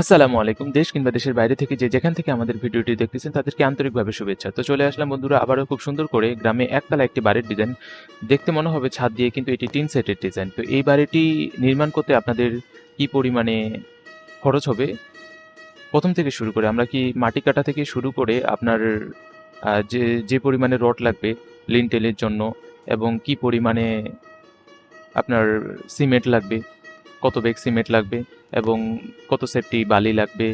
আসসালামু আলাইকুম। দেশ কিংবা দেশের বাইরে থেকে যে যেখান থেকে আমাদের ভিডিওটি দেখতেছেন, তাদেরকে আন্তরিকভাবে শুভেচ্ছা। তো চলে আসলাম বন্ধুরা, আবারও খুব সুন্দর করে গ্রামে একতলা একটি বাড়ির ডিজাইন দেখতে মনে হবে ছাদ দিয়ে কিন্তু এটি টিন সেটের ডিজাইন তো এই বাড়িটি নির্মাণ করতে আপনাদের কি পরিমাণে খরচ হবে? প্রথম থেকে শুরু করে আমরা কি মাটি কাটা থেকে শুরু করে আপনার যে যে পরিমাণে রড লাগবে লিনটেলের জন্য এবং কি পরিমাণে আপনার সিমেন্ট লাগবে কত বেগ সিমেন্ট লাগবে এবং কত সেফটি বালি লাগবে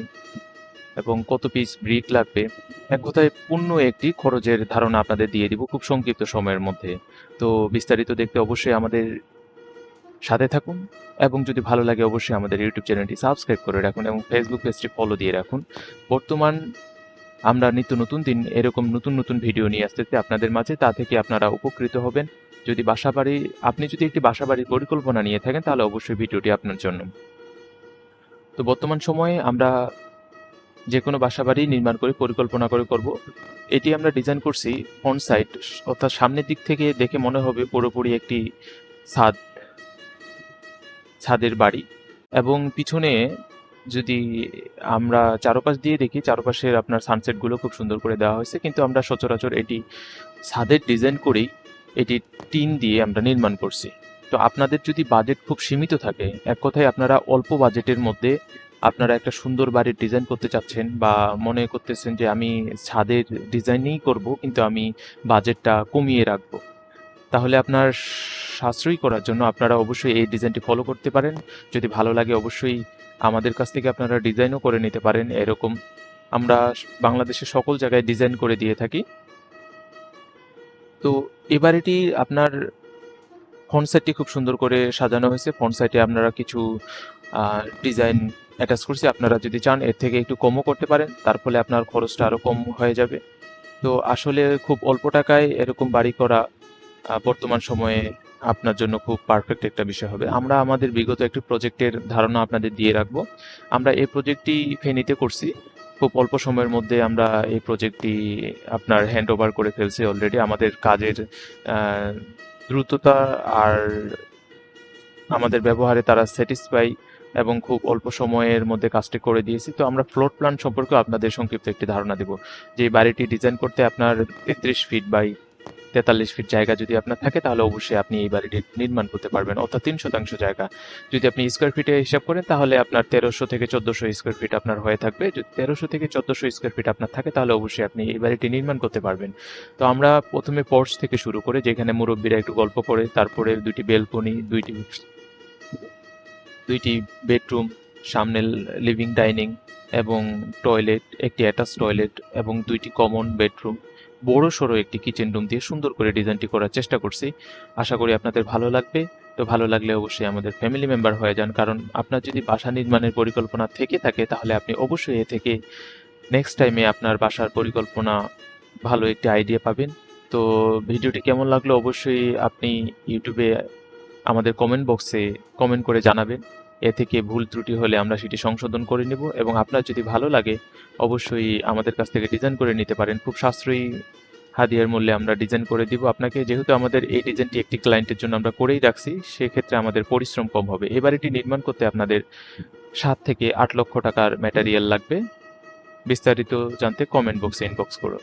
এবং কত পিস ব্রিক লাগবে। এক কথায় পূর্ণ একটি খরচের ধারণা আপনাদের দিয়ে দিব খুব সংক্ষিপ্ত সময়ের মধ্যে। তো বিস্তারিত দেখতে অবশ্যই আমাদের সাথে থাকুন এবং যদি ভালো লাগে অবশ্যই আমাদের ইউটিউব চ্যানেলটি সাবস্ক্রাইব করে রাখুন এবং ফেসবুক পেজটি ফলো দিয়ে রাখুন। বর্তমান আমরা নিত্য নতুন দিন এরকম নতুন নতুন ভিডিও নিয়ে আসতেছি আপনাদের মাঝে, তা থেকে আপনারা উপকৃত হবেন। যদি বাসাবাড়ি, আপনি যদি একটি বাসাবাড়ির পরিকল্পনা নিয়ে থাকেন, তাহলে অবশ্যই ভিডিওটি আপনার জন্য। তো বর্তমান সময়ে আমরা যে কোনো বাসাবাড়ি নির্মাণ করে, পরিকল্পনা করে করব। এটি আমরা ডিজাইন করছি ফ্রন্ট সাইড অর্থাৎ সামনের দিক থেকে দেখে মনে হবে পুরোপুরি একটি ছাদ, ছাদের বাড়ি। এবং পিছনে যদি আমরা চারপাশ দিয়ে দেখি, চারপাশের আপনার সানসেটগুলো খুব সুন্দর করে দেওয়া হয়েছে, কিন্তু আমরা সচরাচর এটি ছাদের ডিজাইন করেই এটি টিন দিয়ে আমরা নির্মাণ করছি। তো আপনাদের যদি বাজেট খুব সীমিত থাকে, এক কথায় আপনারা অল্প বাজেটের মধ্যে আপনারা একটা সুন্দর বাড়ির ডিজাইন করতে চাচ্ছেন বা মনে করতেছেন যে আমি ছাদের ডিজাইনই করব, কিন্তু আমি বাজেটটা কমিয়ে রাখব। তাহলে আপনার সাশ্রয়ী করার জন্য আপনারা অবশ্যই এই ডিজাইনটি ফলো করতে পারেন। যদি ভালো লাগে অবশ্যই আমাদের কাছ থেকে আপনারা ডিজাইনও করে নিতে পারেন। এরকম আমরা বাংলাদেশের সকল জায়গায় ডিজাইন করে দিয়ে থাকি। তো এই বাড়িটি আপনার ফ্রন্ট সাইটটি খুব সুন্দর করে সাজানো হয়েছে। ফ্রন্ট সাইটে আপনারা কিছু ডিজাইন অ্যাটাচ করছি। আপনারা যদি চান, এর থেকে একটু কমও করতে পারেন। তার ফলে আপনার খরচটা আরও কম হয়ে যাবে। তো আসলে খুব অল্প টাকায় এরকম বাড়ি করা বর্তমান সময়ে আপনার জন্য খুব পারফেক্ট একটা বিষয় হবে। আমরা আমাদের বিগত একটি প্রজেক্টের ধারণা আপনাদের দিয়ে রাখব। আমরা এই প্রজেক্টটি ফেনীতে করছি। খুব অল্প সময়ের মধ্যে আমরা এই প্রজেক্টটি আপনার হ্যান্ড ওভার করে ফেলছি অলরেডি আমাদের কাজের দ্রুততা আর আমাদের ব্যবহারে তারা স্যাটিসফাই এবং খুব অল্প সময়ের মধ্যে কাজটি করে দিয়েছি। তো আমরা ফ্লোর প্ল্যান সম্পর্কে আপনাদের সংক্ষিপ্ত একটি ধারণা দেব। যে বাড়িটি ডিজাইন করতে আপনার তেত্রিশ ফিট বাই তেতাল্লিশ ফিট জায়গা যদি আপনার থাকে, তাহলে অবশ্যই আপনি এই বাড়িটি নির্মাণ করতে পারবেন। অর্থাৎ তিন শতাংশ জায়গা। যদি আপনি স্কোয়ার ফিটে হিসাব করেন, তাহলে আপনার তেরোশো থেকে চোদ্দোশো স্কোয়ার ফিট আপনার হয়ে থাকবে। যদি তেরোশো থেকে চোদ্দোশো স্কোয়ার ফিট আপনার থাকে, তাহলে অবশ্যই আপনি এই বাড়িটি নির্মাণ করতে পারবেন। তো আমরা প্রথমে পর্স থেকে শুরু করে, যেখানে মুরব্বীরা একটু গল্প করে, তারপরে দুইটি বেলকনি দুইটি দুইটি বেডরুম সামনে লিভিং ডাইনিং এবং টয়লেট একটি অ্যাটাচ টয়লেট এবং দুইটি কমন বেডরুম বড় সড়ো একটি কিচেন রুম দিয়ে সুন্দর করে ডিজাইনটি করার চেষ্টা করছি। আশা করি আপনাদের ভালো লাগবে। তো ভালো লাগলে অবশ্যই আমাদের ফ্যামিলি মেম্বার হয়ে যান। কারণ আপনার যদি বাসা নির্মাণের পরিকল্পনা থেকে থাকে, তাহলে আপনি অবশ্যই এ থেকে নেক্সট টাইমে আপনার বাসার পরিকল্পনা ভালো একটি আইডিয়া পাবেন। তো ভিডিওটি কেমন লাগল অবশ্যই আপনি ইউটিউবে আমাদের কমেন্ট বক্সে কমেন্ট করে জানাবেন। এ থেকে ভুল ত্রুটি হলে আমরা সেটি সংশোধন করে নেব এবং আপনার যদি ভালো লাগে, অবশ্যই আমাদের কাছ থেকে ডিজাইন করে নিতে পারেন। খুব সাশ্রয়ী হাদিয়ার মূল্যে আমরা ডিজাইন করে দিব। আপনাকে যেহেতু আমাদের এই ডিজাইনটি একটি ক্লায়েন্টের জন্য আমরা করেই রাখছি, সেক্ষেত্রে আমাদের পরিশ্রম কম হবে। এবার এটি নির্মাণ করতে আপনাদের সাত থেকে আট লক্ষ টাকার ম্যাটেরিয়াল লাগবে। বিস্তারিত জানতে কমেন্ট বক্সে ইনবক্স করো